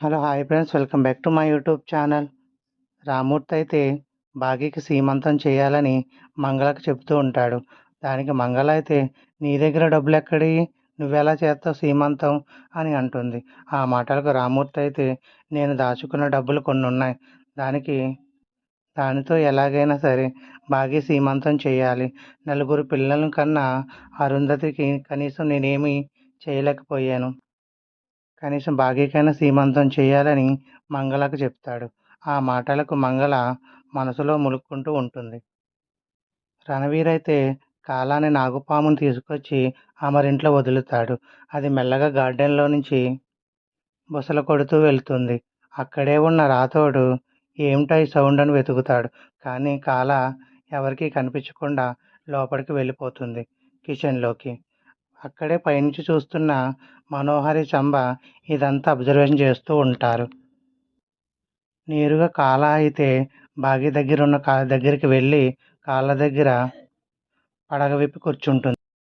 Hello hi friends. Welcome back to my YouTube channel. Ramurthy అయితే భాగ్యకి సీమంతం చేయాలని మంగళకు చెప్తూ ఉంటాడు. దానికి మంగళ అయితే నీ దగ్గర డబ్బులు ఎక్కడి నువ్వెలా చేస్తావు సీమంతం? అని అంటుంది. ఆ మాటలకు రామూర్తి అయితే నేను దాచుకున్న డబ్బులు కొన్ని ఉన్నాయి దానికి దానితో ఎలాగైనా సరే భాగ్య సీమంతం చేయాలి. నలుగురు పిల్లల కన్నా అరుంధతికి కనీసం నేనేమీ చేయలేకపోయాను. కనీసం భాగ్యకైనా సీమంతం చేయాలని మంగళకు చెప్తాడు. ఆ మాటలకు మంగళ మనసులో ములుక్కుంటూ ఉంటుంది. రణవీర్ అయితే కాలాన్ని నాగుపామును తీసుకొచ్చి అమరింట్లో వదులుతాడు. అది మెల్లగా గార్డెన్లో నుంచి బుసలు కొడుతూ వెళ్తుంది. అక్కడే ఉన్న రాతోడు ఏమిటా ఈ సౌండ్ అని వెతుకుతాడు. కానీ కాల ఎవరికీ కనిపించకుండా లోపలికి వెళ్ళిపోతుంది కిచెన్లోకి. అక్కడే పైనుంచి చూస్తున్న మనోహరి చంబ ఇదంతా అబ్జర్వేషన్ చేస్తూ ఉంటారు. నేరుగా కాల అయితే బాగి దగ్గర ఉన్న కాళ్ళ దగ్గరికి వెళ్ళి కాళ్ళ దగ్గర పడగ విప్పి కూర్చుంటుంది.